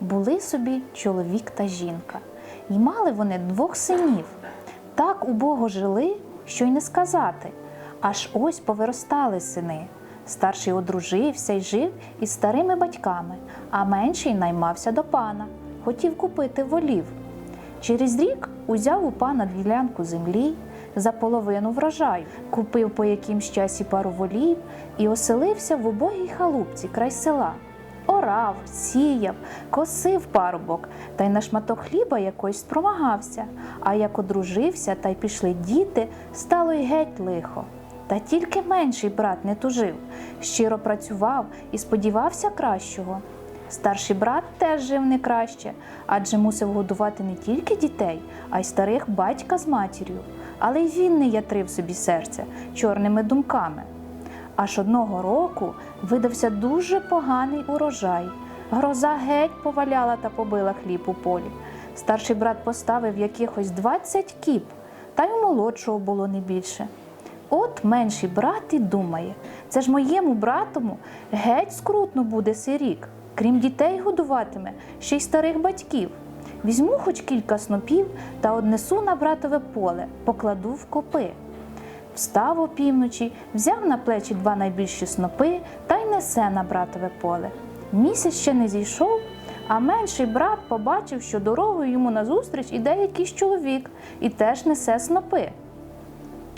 Були собі чоловік та жінка, і мали вони двох синів. Так убого жили, що й не сказати. Аж ось повиростали сини. Старший одружився й жив із старими батьками, а менший наймався до пана, хотів купити волів. Через рік узяв у пана ділянку землі за половину врожаю, купив по якимсь часі пару волів і оселився в убогій халупці край села. Орав, сіяв, косив парубок, та й на шматок хліба якось спромагався. А як одружився та й пішли діти, стало й геть лихо. Та тільки менший брат не тужив, щиро працював і сподівався кращого. Старший брат теж жив не краще, адже мусив годувати не тільки дітей, а й старих батька з матір'ю. Але й він не ятрив собі серце чорними думками. Аж одного року видався дуже поганий урожай. Гроза геть поваляла та побила хліб у полі. Старший брат поставив якихось 20 кіп, та й у молодшого було не більше. От менший брат і думає, це ж моєму братому геть скрутно буде сей рік. Крім дітей годуватиме, ще й старих батьків. Візьму хоч кілька снопів та однесу на братове поле, покладу в копи. Встав опівночі, взяв на плечі два найбільші снопи та й несе на братове поле. Місяць ще не зійшов, а менший брат побачив, що дорогою йому назустріч іде якийсь чоловік і теж несе снопи.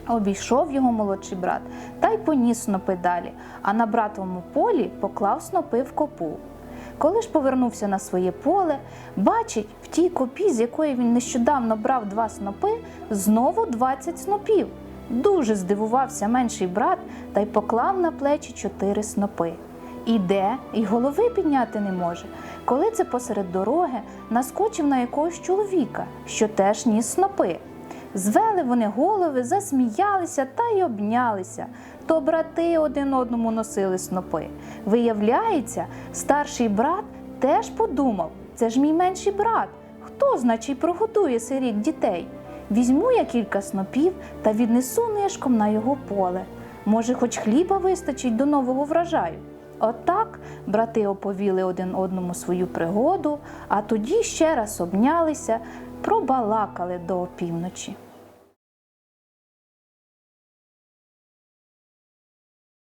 Обійшов його молодший брат та й поніс снопи далі, а на братовому полі поклав снопи в копу. Коли ж повернувся на своє поле, бачить в тій копі, з якої він нещодавно брав два снопи, знову 20 снопів. Дуже здивувався менший брат та й поклав на плечі чотири снопи. Іде і голови підняти не може. Коли це посеред дороги наскочив на якогось чоловіка, що теж ніс снопи. Звели вони голови, засміялися та й обнялися. То брати один одному носили снопи. Виявляється, старший брат теж подумав: це ж мій менший брат. Хто, значить, прогодує сей рік дітей? Візьму я кілька снопів та віднесу нишком на його поле. Може, хоч хліба вистачить до нового врожаю. Отак брати оповіли один одному свою пригоду, а тоді ще раз обнялися, пробалакали до опівночі.